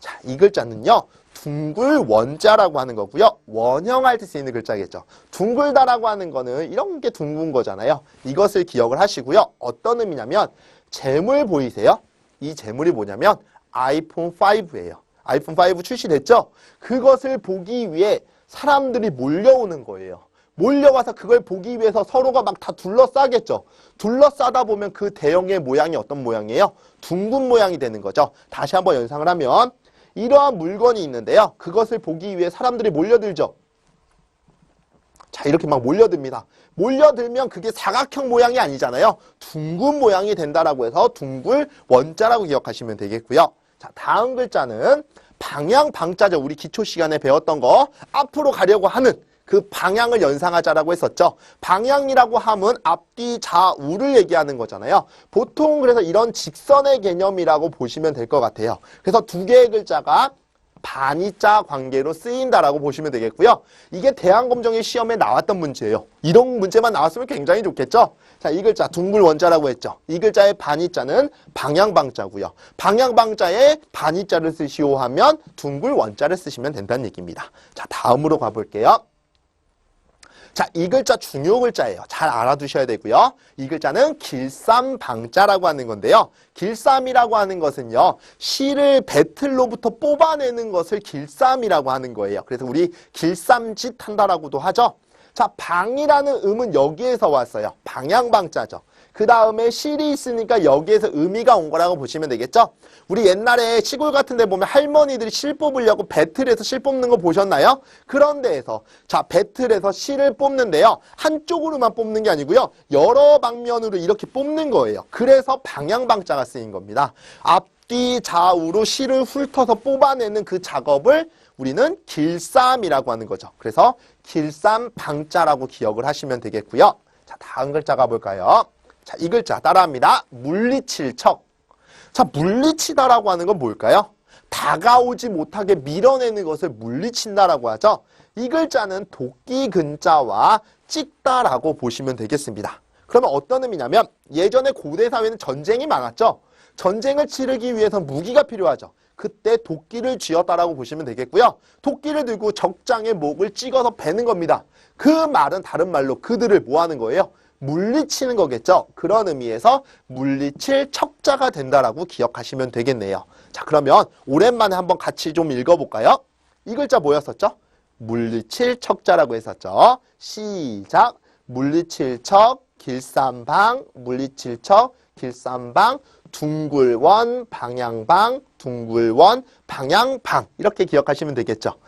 자, 이 글자는요. 둥글 원자라고 하는 거고요. 원형할 때 쓰이는 글자겠죠. 둥글다라고 하는 거는 이런 게 둥근 거잖아요. 이것을 기억을 하시고요. 어떤 의미냐면 재물 보이세요? 이 재물이 뭐냐면 아이폰 5예요. 아이폰 5 출시됐죠? 그것을 보기 위해 사람들이 몰려오는 거예요. 몰려와서 그걸 보기 위해서 서로가 막 다 둘러싸겠죠. 둘러싸다 보면 그 대형의 모양이 어떤 모양이에요? 둥근 모양이 되는 거죠. 다시 한번 연상을 하면 이러한 물건이 있는데요. 그것을 보기 위해 사람들이 몰려들죠. 자, 이렇게 막 몰려듭니다. 몰려들면 그게 사각형 모양이 아니잖아요. 둥근 모양이 된다라고 해서 둥글 원자라고 기억하시면 되겠고요. 자, 다음 글자는 방향 방자죠. 우리 기초 시간에 배웠던 거 앞으로 가려고 하는 그 방향을 연상하자라고 했었죠. 방향이라고 함은 앞뒤 좌우를 얘기하는 거잖아요. 보통 그래서 이런 직선의 개념이라고 보시면 될 것 같아요. 그래서 두 개의 글자가 반이자 관계로 쓰인다라고 보시면 되겠고요. 이게 대항검정의 시험에 나왔던 문제예요. 이런 문제만 나왔으면 굉장히 좋겠죠. 자, 이 글자 둥글 원자라고 했죠. 이 글자의 반이자는 방향방자고요. 방향방자에 반이자를 쓰시오 하면 둥글 원자를 쓰시면 된다는 얘기입니다. 자, 다음으로 가볼게요. 자, 이 글자 중요 글자예요. 잘 알아두셔야 되고요. 이 글자는 길쌈방자라고 하는 건데요. 길쌈이라고 하는 것은요. 실을 배틀로부터 뽑아내는 것을 길쌈이라고 하는 거예요. 그래서 우리 길쌈짓 한다라고도 하죠. 자, 방이라는 음은 여기에서 왔어요. 방향방자죠. 그 다음에 실이 있으니까 여기에서 의미가 온 거라고 보시면 되겠죠? 우리 옛날에 시골 같은 데 보면 할머니들이 실 뽑으려고 배틀에서 실 뽑는 거 보셨나요? 그런 데에서 자 배틀에서 실을 뽑는데요. 한쪽으로만 뽑는 게 아니고요. 여러 방면으로 이렇게 뽑는 거예요. 그래서 방향방자가 쓰인 겁니다. 앞뒤 좌우로 실을 훑어서 뽑아내는 그 작업을 우리는 길쌈이라고 하는 거죠. 그래서 길쌈 방자라고 기억을 하시면 되겠고요. 자 다음 글자 가볼까요? 자, 이 글자 따라합니다. 물리칠 척. 자, 물리치다라고 하는 건 뭘까요? 다가오지 못하게 밀어내는 것을 물리친다라고 하죠. 이 글자는 도끼 근자와 찍다라고 보시면 되겠습니다. 그러면 어떤 의미냐면 예전에 고대 사회는 전쟁이 많았죠. 전쟁을 치르기 위해서 무기가 필요하죠. 그때 도끼를 쥐었다라고 보시면 되겠고요. 도끼를 들고 적장의 목을 찍어서 베는 겁니다. 그 말은 다른 말로 그들을 뭐 하는 거예요? 물리치는 거겠죠. 그런 의미에서 물리칠 척자가 된다라고 기억하시면 되겠네요. 자, 그러면 오랜만에 한번 같이 좀 읽어볼까요? 이 글자 뭐였었죠? 물리칠 척자라고 했었죠. 시작. 물리칠 척, 길쌈방, 물리칠 척, 길쌈방, 둥글원, 방향방, 둥글원, 방향방 이렇게 기억하시면 되겠죠.